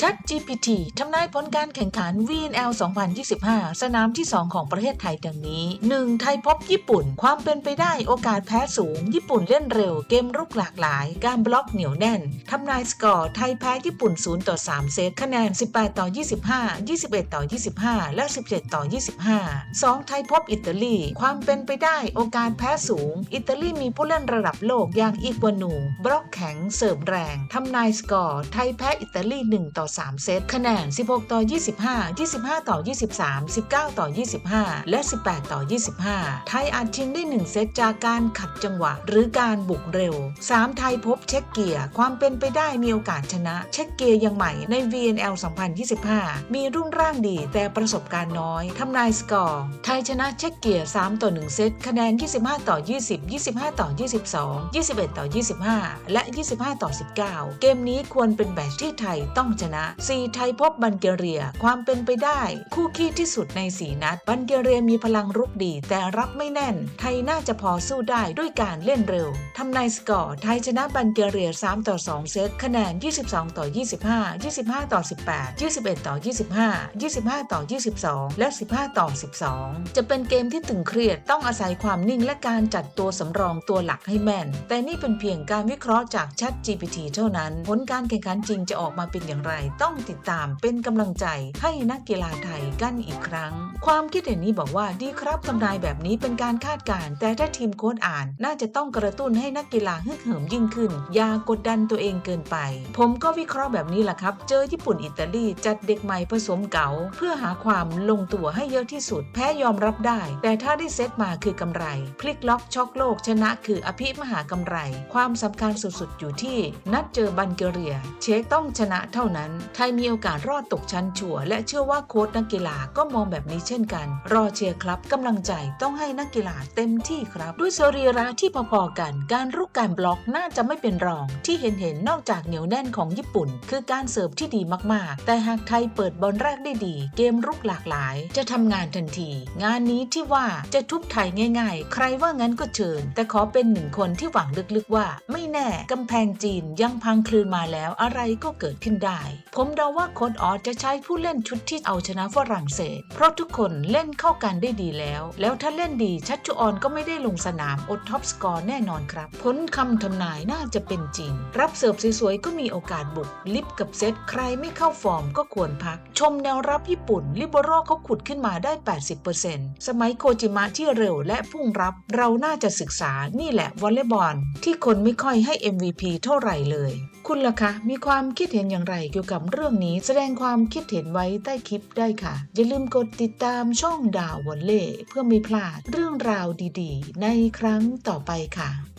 Chat GPT ทำนายผลการแข่งขัน VNL 2025 สนามที่ 2 ของประเทศไทยดังนี้ 1. ไทยพบญี่ปุ่น ความเป็นไปได้โอกาสแพ้สูง ญี่ปุ่นเล่นเร็ว เกมรุกหลากหลาย การบล็อกเหนียวแน่น ทำนายสกอร์ ไทยแพ้ญี่ปุ่น 0 ต่อ 3 เซต คะแนน 18 ต่อ 25 21 ต่อ 25 และ 17 ต่อ 25 2. ไทยพบอิตาลี ความเป็นไปได้โอกาสแพ้สูง อิตาลีมีผู้เล่นระดับโลกอย่างอีกวานู บล็อกแข็ง เสร์ฟแรง ทำนายสกอร์ ไทยแพ้อิตาลี 1 ต่อ3 เซต คะแนน 16 ต่อ 25 25 ต่อ 23 19 ต่อ 25 และ 18 ต่อ 25 ไทยอาจชิงได้ 1 เซตจากการขัดจังหวะ หรือการบุกเร็ว 3. ไทยพบเช็กเกียร์ ความเป็นไปได้มีโอกาสชนะ เช็กเกียร์ยังใหม่ใน VNL 2025 มีรุ่งร่างดีแต่ประสบการณ์น้อย ทำนายสกอร์ ไทยชนะเช็กเกียร์ 3 ต่อ 1 เซต คะแนน 25 ต่อ 20 25 ต่อ 22 21 ต่อ 25 และ 25 ต่อ 19 เกมนี้ควรเป็นแบตที่ไทยต้องชนะ 4. ไทยพบบัลแกเรีย ความเป็นไปได้ คู่ขี้ที่สุดใน 4 นัด บัลแกเรียมีพลังรุกดี แต่รับไม่แน่น ไทยน่าจะพอสู้ได้ด้วยการเล่นเร็วทำนายสกอร์ ไทยชนะบัลแกเรีย 3 ต่อ 2 เซตคะแนน 22 ต่อ 25 25 ต่อ 18 21 ต่อ 25 25 ต่อ 22 และ 15 ต่อ 12 จะเป็นเกมที่ตึงเครียดต้องอาศัยความนิ่งและการจัดตัวสำรองตัวหลักให้แม่น แต่นี่เป็นเพียงการวิเคราะห์จาก Chat GPT เท่านั้น ผลการแข่งขันจริงจะออกมาเป็นอย่างไรต้องติดตามเป็นกำลังใจให้นักกีฬาไทยกันอีกครั้ง ความคิดเห็นนี้บอกว่าดีครับทำนายแบบนี้เป็นการคาดการณ์แต่ถ้าทีมโค้ชอ่าน น่าจะต้องกระตุ้นให้นักกีฬาฮึกเหิมยิ่งขึ้น อย่ากดดันตัวเองเกินไป ผมก็วิเคราะห์แบบนี้แหละครับ เจอญี่ปุ่นอิตาลีจัดเด็กใหม่ผสมเก๋าเพื่อหาความลงตัวให้เยอะที่สุด แพ้ยอมรับได้ แต่ถ้าได้เซตมาคือกำไร พลิกล็อกช็อกโลกชนะคืออภิมหากำไร ความสำคัญสุดๆอยู่ที่นัดเจอบัลแกเรีย เช็คต้องชนะเท่านั้นไทยมีโอกาสรอดตกชั้นชัวร์และเชื่อว่าโค้ชนักกีฬาก็มองแบบนี้เช่นกัน รอเชียร์ครับกำลังใจต้องให้นักกีฬาเต็มที่ครับ ด้วยสรีระที่พอๆกัน การรุกการบล็อกน่าจะไม่เป็นรอง ที่เห็นเห็นนอกจากเหนียวแน่นของญี่ปุ่น คือการเสิร์ฟที่ดีมากๆ แต่หากไทยเปิดบอลแรกได้ดี เกมรุกหลากหลาย จะทำงานทันที งานนี้ที่ว่าจะทุบไทยง่าย ๆ ใครว่างั้นก็เชิญ แต่ขอเป็นหนึ่งคนที่หวังลึกๆว่า ไม่แน่กำแพงจีนยังพังคลืนมาแล้วอะไรก็เกิดขึ้นได้ผมเดาว่าโค้ชออสจะใช้ผู้เล่นชุดที่เอาชนะฝรั่งเศส เพราะทุกคนเล่นเข้ากันได้ดีแล้ว แล้วถ้าเล่นดีชัชชุออนก็ไม่ได้ลงสนามอดท็อปสกอร์แน่นอนครับ ผลคำทำนายน่าจะเป็นจริง รับเสิร์ฟสวยๆก็มีโอกาสบุก ลิฟกับเซตใครไม่เข้าฟอร์มก็ควรพัก ชมแนวรับญี่ปุ่นลิโบโรเขาขุดขึ้นมาได้ 80%สมัยโคจิมะที่เร็วและพุ่งรับเราน่าจะศึกษานี่แหละวอลเลย์บอลที่คนไม่ค่อยให้ MVP เท่าไหร่เลย คุณล่ะคะ มีความคิดเห็นอย่างไรเกี่ยวกับเรื่องนี้แสดงความคิดเห็นไว้ใต้คลิปได้ค่ะ อย่าลืมกดติดตามช่องดาววอลเล่เพื่อไม่พลาดเรื่องราวดีๆ ในครั้งต่อไปค่ะ